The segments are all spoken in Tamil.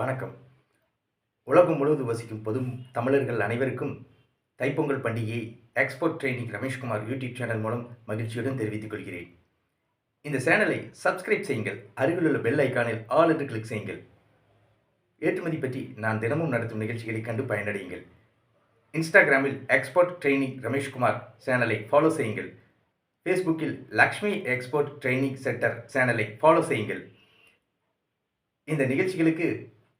வணக்கம். உலகம் முழுவதும் வசிக்கும் பொது தமிழர்கள் அனைவருக்கும் தைப்பொங்கல் பண்டிகையை export training Rameshkumar YouTube channel மூலம் மகிழ்ச்சியுடன் தெரிவித்துக் கொள்கிறேன். இந்த சேனலை சப்ஸ்கிரைப் செய்யுங்கள் அருகிலுள்ள பெல் ஐக்கானில் ஆல் என்று கிளிக் செய்யுங்கள். ஏற்றுமதி பற்றி நான் தினமும் நடத்தும் நிகழ்ச்சிகளை கண்டு பயனடையுங்கள். இன்ஸ்டாகிராமில் எக்ஸ்போர்ட் ட்ரைனிங் ரமேஷ்குமார் சேனலை ஃபாலோ செய்யுங்கள். ஃபேஸ்புக்கில் லக்ஷ்மி எக்ஸ்போர்ட் ட்ரைனிங் சென்டர் சேனலை ஃபாலோ செய்யுங்கள். இந்த நிகழ்ச்சிகளுக்கு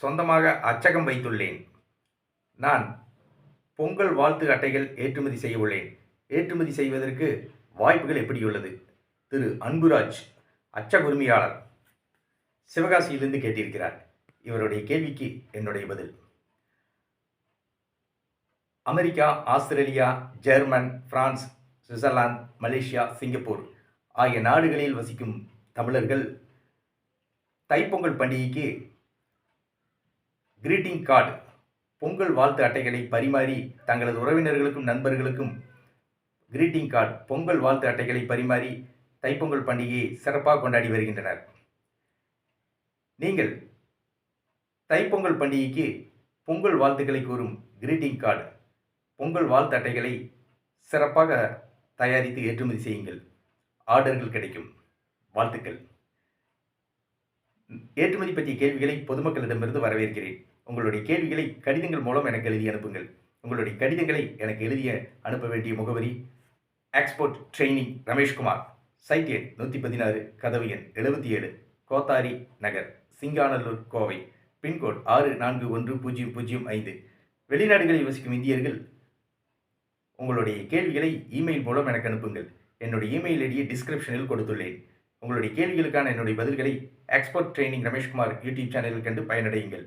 சொந்தமாக அச்சகம் வைத்துள்ளேன். நான் பொங்கல் வாழ்த்து அட்டைகள் ஏற்றுமதி செய்ய உள்ளேன் ஏற்றுமதி செய்வதற்கு வாய்ப்புகள் எப்படியுள்ளது? திரு. அன்புராஜ் அச்சக உரிமையாளர் சிவகாசியிலிருந்து கேட்டிருக்கிறார். இவருடைய கேள்விக்கு என்னுடைய பதில். America Australia German France Switzerland Malaysia Singapore ஆகிய நாடுகளில் வசிக்கும் தமிழர்கள் தைப்பொங்கல் பண்டிகைக்கு கிரீட்டிங் கார்டு பொங்கல் வாழ்த்து அட்டைகளை பரிமாறி தங்களது உறவினர்களுக்கும் நண்பர்களுக்கும் கிரீட்டிங் கார்டு பொங்கல் வாழ்த்து அட்டைகளை பரிமாறி தைப்பொங்கல் பண்டிகையை சிறப்பாக கொண்டாடி வருகின்றனர். நீங்கள் தைப்பொங்கல் பண்டிகைக்கு பொங்கல் வாழ்த்துக்களை கூறும் கிரீட்டிங் கார்டு பொங்கல் வாழ்த்து அட்டைகளை சிறப்பாக தயாரித்து ஏற்றுமதி செய்யுங்கள். ஆர்டர்கள் கிடைக்கும். வாழ்த்துக்கள். ஏற்றுமதி பற்றிய கேள்விகளை பொதுமக்களிடமிருந்து வரவேற்கிறேன். உங்களுடைய கேள்விகளை கடிதங்கள் மூலம் எனக்கு எழுதி அனுப்புங்கள். உங்களுடைய கடிதங்களை எனக்கு எழுதிய அனுப்ப வேண்டிய முகவரி எக்ஸ்போர்ட் ட்ரைனிங் ரமேஷ்குமார் சைட் எண் நூற்றி பதினாறு கதவு எண் எழுபத்தி ஏழு கோத்தாரி நகர் சிங்கானல்லூர் கோவை. பின்கோட் ஆறு நான்கு ஒன்று பூஜ்ஜியம் பூஜ்ஜியம் ஐந்து. வெளிநாடுகளில் வசிக்கும் இந்தியர்கள் உங்களுடைய கேள்விகளை இமெயில் மூலம் எனக்கு அனுப்புங்கள். என்னுடைய இமெயில் ஐடியை டிஸ்கிரிப்ஷனில் கொடுத்துள்ளேன். உங்களுடைய கேள்விகளுக்கான என்னுடைய பதில்களை எக்ஸ்போர்ட் ட்ரைனிங் ரமேஷ்குமார் யூடியூப் சேனலில் கண்டு பயனடையுங்கள்.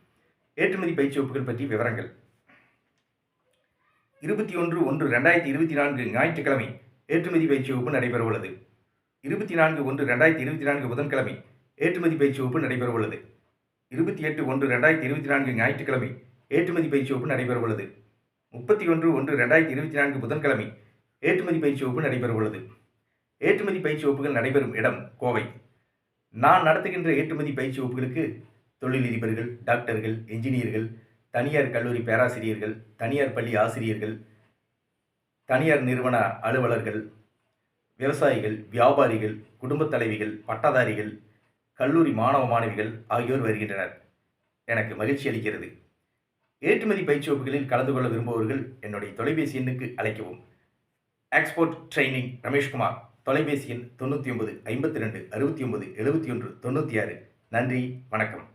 ஏற்றுமதி பயிற்சி வகுப்புகள் பற்றி விவரங்கள். இருபத்தி ஒன்று ஒன்று ரெண்டாயிரத்தி இருபத்தி நான்கு ஞாயிற்றுக்கிழமை ஏற்றுமதி பயிற்சி வகுப்பு நடைபெறவுள்ளது. இருபத்தி நான்கு ஒன்று ரெண்டாயிரத்தி இருபத்தி நான்கு புதன்கிழமை ஏற்றுமதி பயிற்சி வகுப்பு நடைபெறவுள்ளது. இருபத்தி எட்டு ஒன்று ரெண்டாயிரத்தி இருபத்தி நான்கு ஞாயிற்றுக்கிழமை ஏற்றுமதி பயிற்சி வகுப்பு நடைபெறவுள்ளது. முப்பத்தி ஒன்று ஒன்று ரெண்டாயிரத்தி இருபத்தி நான்கு புதன்கிழமை ஏற்றுமதி பயிற்சி வகுப்பு நடைபெறவுள்ளது. ஏற்றுமதி பயிற்சி வகுப்புகள் நடைபெறும் இடம் கோவை. நான் நடத்துகின்ற ஏற்றுமதி பயிற்சி வகுப்புகளுக்கு தொழிலதிபர்கள் டாக்டர்கள் என்ஜினியர்கள் தனியார் கல்லூரி பேராசிரியர்கள் தனியார் பள்ளி ஆசிரியர்கள் தனியார் நிறுவன அலுவலர்கள் விவசாயிகள் வியாபாரிகள் குடும்பத் தலைவிகள் பட்டதாரிகள் கல்லூரி மாணவ மாணவிகள் ஆகியோர் வருகின்றனர். எனக்கு மகிழ்ச்சி அளிக்கிறது. ஏற்றுமதி பயிற்சி வகுப்புகளில் கலந்து கொள்ள விரும்புபவர்கள் என்னுடைய தொலைபேசி எண்ணுக்கு அழைக்கவும். எக்ஸ்போர்ட் ட்ரைனிங் ரமேஷ்குமார் தொலைபேசி எண் தொண்ணூற்றி ஒன்பது ஐம்பத்தி ரெண்டு அறுபத்தி ஒன்பது எழுபத்தி ஒன்று தொண்ணூற்றி ஆறு. நன்றி வணக்கம்.